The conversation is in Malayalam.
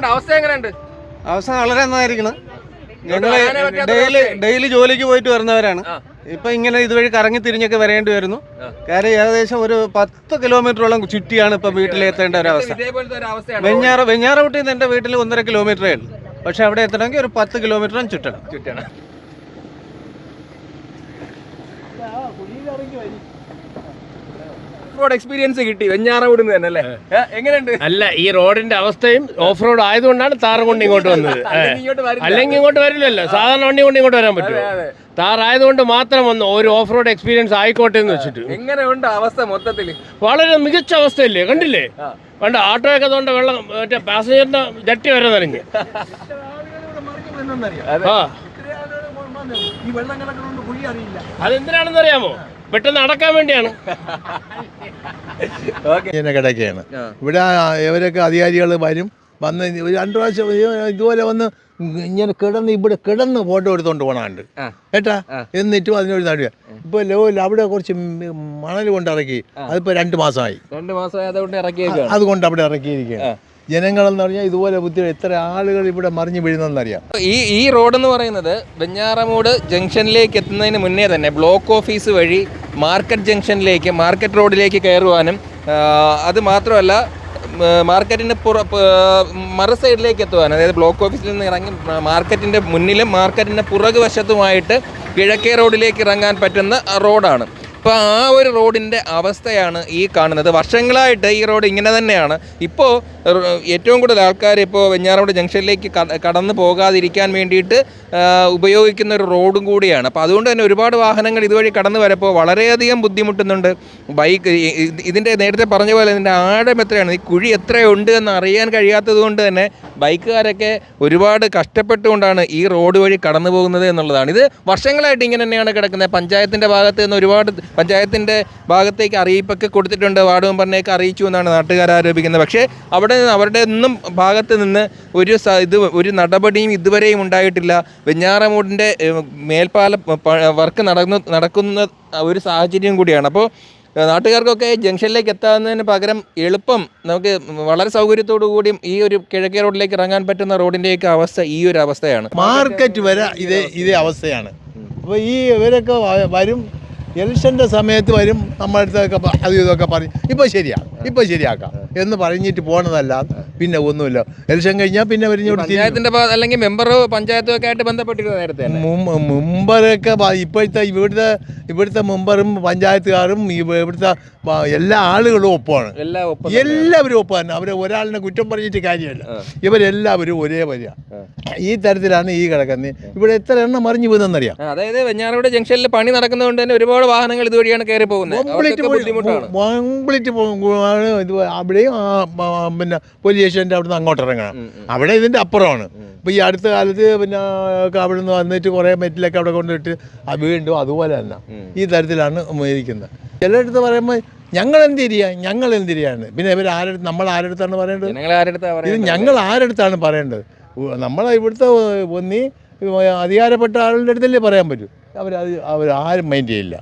എങ്ങനെയുണ്ട്? അവസ്ഥ എങ്ങനെയുണ്ട്? അവസ്ഥ വളരെ നന്നായിരിക്കണം. ഞങ്ങൾ ഡെയിലി ഡെയിലി ജോലിക്ക് പോയിട്ട് വരുന്നവരാണ്. ഇപ്പൊ ഇങ്ങനെ ഇതുവഴി കറങ്ങി തിരിഞ്ഞൊക്കെ വരേണ്ടി വരുന്നു. കാര്യം ഏകദേശം ഒരു പത്ത് കിലോമീറ്ററോളം ചുറ്റിയാണ് ഇപ്പൊ വീട്ടിലെത്തേണ്ട ഒരു അവസ്ഥ വെഞ്ഞാറ വെഞ്ഞാറമുട്ടിൽ നിന്ന് എന്റെ വീട്ടിൽ ഒന്നര കിലോമീറ്ററേ ഉള്ളൂ. പക്ഷെ അവിടെ എത്തണമെങ്കിൽ ഒരു പത്ത് കിലോമീറ്ററും ചുറ്റണം. ചുറ്റാണ്. റോഡ് എക്സ്പീരിയൻസ് കിട്ടി. വെഞ്ഞാറമൂട് തന്നെ അല്ലേ? എങ്ങനെയുണ്ട്? അല്ല ഈ റോഡിന്റെ അവസ്ഥയും ഓഫ് റോഡ് ആയതുകൊണ്ടാണ് താറ് കൊണ്ട് ഇങ്ങോട്ട് വന്നത്. അല്ലെങ്കിൽ ഇങ്ങോട്ട് വരില്ലല്ലോ. സാധാരണ വണ്ടി കൊണ്ട് ഇങ്ങോട്ട് വരാൻ പറ്റുമോ. താറായതുകൊണ്ട് മാത്രം വന്നു ഒരു ഓഫ് റോഡ് എക്സ്പീരിയൻസ് ആയിക്കോട്ടെ എന്ന് വെച്ചിട്ട്. എങ്ങനെയുണ്ട് അവസ്ഥ മൊത്തത്തിൽ വളരെ മികച്ച അവസ്ഥയല്ലേ? കണ്ടില്ലേ? പണ്ട് ഓട്ടോയൊക്കെ അതുകൊണ്ട് വെള്ളം മറ്റേ പാസഞ്ചറിന്റെ ജട്ടി വരെ നനഞ്ഞ്. അതെ. ആ. അതെന്തിനാണെന്ന് അറിയാമോ പെട്ടെന്ന് അടക്കാൻ വേണ്ടിയാണ്. ഇങ്ങനെ കിടക്കുകയാണ്. ആ. ഇവിടെ ഇവരൊക്കെ അധികാരികൾ വരും. വന്ന് രണ്ടു പ്രാവശ്യം ഇത് ഇതുപോലെ വന്ന് ഇങ്ങനെ കിടന്ന് ഇവിടെ കിടന്ന് ഫോട്ടോ എടുത്തോണ്ട് പോണാണ്ട്. കേട്ടാ. എന്നിട്ടും അതിനൊരു നടുക ഇപ്പൊ ലെവലിൽ അവിടെ കുറച്ച് മണൽ കൊണ്ട് ഇറക്കി. അതിപ്പോ രണ്ട് മാസമായി. രണ്ട് മാസമായി അതുകൊണ്ട് ഇറക്കി അതുകൊണ്ട് അവിടെ ഇറക്കിയിരിക്കുകയാണ്. ജനങ്ങളെന്ന് പറഞ്ഞാൽ ഇതുപോലെ ബുദ്ധി എത്ര ആളുകൾ ഇവിടെ മറിഞ്ഞു വീഴുന്നതെന്നറിയാം. ഈ ഈ റോഡെന്ന് പറയുന്നത് വെഞ്ഞാറമൂട് ജംഗ്ഷനിലേക്ക് എത്തുന്നതിന് മുന്നേ തന്നെ ബ്ലോക്ക് ഓഫീസ് വഴി മാർക്കറ്റ് ജംഗ്ഷനിലേക്ക് മാർക്കറ്റ് റോഡിലേക്ക് കയറുവാനും അത് മാത്രമല്ല മാർക്കറ്റിന്റെ പുറ മറു സൈഡിലേക്ക് എത്തുവാനും അതായത് ബ്ലോക്ക് ഓഫീസിൽ നിന്ന് ഇറങ്ങി മാർക്കറ്റിന്റെ മുന്നിലും മാർക്കറ്റിന്റെ പുറകു വശത്തുമായിട്ട് കിഴക്കേ റോഡിലേക്ക് ഇറങ്ങാൻ പറ്റുന്ന റോഡാണ്. അപ്പോൾ ആ ഒരു റോഡിന്റെ അവസ്ഥയാണ് ഈ കാണുന്നത്. വർഷങ്ങളായിട്ട് ഈ റോഡ് ഇങ്ങനെ തന്നെയാണ്. ഇപ്പോൾ ഏറ്റവും കൂടുതൽ ആൾക്കാർ ഇപ്പോൾ വെഞ്ഞാറോട് ജംഗ്ഷനിലേക്ക് കടന്നു പോകാതിരിക്കാൻ വേണ്ടിയിട്ട് ഉപയോഗിക്കുന്ന ഒരു റോഡും കൂടിയാണ്. അപ്പോൾ അതുകൊണ്ട് തന്നെ ഒരുപാട് വാഹനങ്ങൾ ഇതുവഴി കടന്നു വരപ്പോൾ വളരെയധികം ബുദ്ധിമുട്ടുന്നുണ്ട്. ബൈക്ക് ഇതിന്റെ നേരത്തെ പറഞ്ഞ പോലെ ഇതിന്റെ ആഴം എത്രയാണ്? ഈ കുഴി എത്രയുണ്ട് എന്ന് അറിയാൻ കഴിയാത്തത് കൊണ്ട് തന്നെ ബൈക്കുകാരൊക്കെ ഒരുപാട് കഷ്ടപ്പെട്ടുകൊണ്ടാണ് ഈ റോഡ് വഴി കടന്നു പോകുന്നത് എന്നുള്ളതാണ്. ഇത് വർഷങ്ങളായിട്ട് ഇങ്ങനെ തന്നെയാണ് കിടക്കുന്നത്. പഞ്ചായത്തിന്റെ ഭാഗത്ത് നിന്ന് ഒരുപാട് പഞ്ചായത്തിന്റെ ഭാഗത്തേക്ക് അറിയിപ്പൊക്കെ കൊടുത്തിട്ടുണ്ട്. വാർഡ് മെമ്പറിനെയൊക്കെ അറിയിച്ചു എന്നാണ് നാട്ടുകാർ ആരോപിക്കുന്നത്. പക്ഷേ അവിടെ നിന്ന് അവരുടെ ഒന്നും ഭാഗത്ത് നിന്ന് ഒരു ഇത് ഒരു നടപടിയും ഇതുവരെയും ഉണ്ടായിട്ടില്ല. വെഞ്ഞാറമൂടിന്റെ മേൽപ്പാല വർക്ക് നടന്നു നടക്കുന്ന ഒരു സാഹചര്യം കൂടിയാണ്. അപ്പോൾ നാട്ടുകാർക്കൊക്കെ ജംഗ്ഷനിലേക്ക് എത്താവുന്നതിന് പകരം എളുപ്പം നമുക്ക് വളരെ സൗകര്യത്തോടു കൂടിയും ഈ ഒരു കിഴക്കേ റോഡിലേക്ക് ഇറങ്ങാൻ പറ്റുന്ന റോഡിന്റെയൊക്കെ അവസ്ഥ ഈ ഒരു അവസ്ഥയാണ്. മാർക്കറ്റ് വരെ ഇതേ ഇതേ അവസ്ഥയാണ്. അപ്പോൾ ഈ ഇവരൊക്കെ വരും എലക്ഷന്റെ സമയത്ത് വരും നമ്മുടെ അടുത്തൊക്കെ അത് ഇതൊക്കെ പറയും. ഇപ്പോൾ ശരിയാ ഇപ്പോൾ ശരിയാക്കാം എന്ന് പറഞ്ഞിട്ട് പോണതല്ല പിന്നെ ഒന്നുമില്ല. എലക്ഷൻ കഴിഞ്ഞാൽ പിന്നെ പഞ്ചായത്തിന്റെ അല്ലെങ്കിൽ മെമ്പറോ പഞ്ചായത്തോ ഒക്കെ ആയിട്ട് ബന്ധപ്പെട്ടിരുന്നു നേരത്തെ മുമ്പറൊക്കെ ഇപ്പോഴത്തെ ഇവിടുത്തെ ഇവിടുത്തെ മെമ്പറും പഞ്ചായത്തുകാരും ഇവിടുത്തെ എല്ലാ ആളുകളും ഒപ്പമാണ്. എല്ലാ ഒപ്പം എല്ലാവരും ഒപ്പമാണ് അവരെ ഒരാളിനെ കുറ്റം പറഞ്ഞിട്ട് കാര്യമല്ല. ഇവരെല്ലാവരും ഒരേ വരിക ഈ തരത്തിലാണ് ഈ കിടക്കുന്നത്. ഇവിടെ എത്ര എണ്ണം മറിഞ്ഞു പോകുന്നറിയാം അതായത് വെഞ്ഞാറോട് ജംഗ്ഷനിൽ പണി നടക്കുന്നതുകൊണ്ട് തന്നെ ഒരുപാട് വാഹനങ്ങൾ ഇതുവഴിയാണ് കയറി പോകുന്നത്. ഇത് അവിടെയും പിന്നെ പോലീസ് സ്റ്റേഷന്റെ അവിടുന്ന് അങ്ങോട്ട് ഇറങ്ങണം. അവിടെ ഇതിന്റെ അപ്പുറമാണ്. ഇപ്പോൾ ഈ അടുത്ത കാലത്ത് പിന്നെ അവിടെ നിന്ന് വന്നിട്ട് കുറേ മെറ്റിലൊക്കെ അവിടെ കൊണ്ടിട്ട് വീണ്ടും അതുപോലെ തന്നെ. ഈ തരത്തിലാണ് ഇരിക്കുന്നത് ചിലയിടത്ത് പറയുമ്പോൾ ഞങ്ങൾ എന്തിരിയ ഞങ്ങൾ എന്തിരിയാണ് പിന്നെ ഇവർ ആരെടുത്ത് നമ്മൾ ആരെടുത്താണ് പറയേണ്ടത്? ഇത് ഞങ്ങൾ ആരെടുത്താണ് പറയേണ്ടത്? നമ്മളെ ഇവിടുത്തെ ഒന്നി അധികാരപ്പെട്ട ആളുടെ അടുത്തല്ലേ പറയാൻ പറ്റൂ. അവർ അവർ ആരും മൈൻഡ് ചെയ്യില്ല.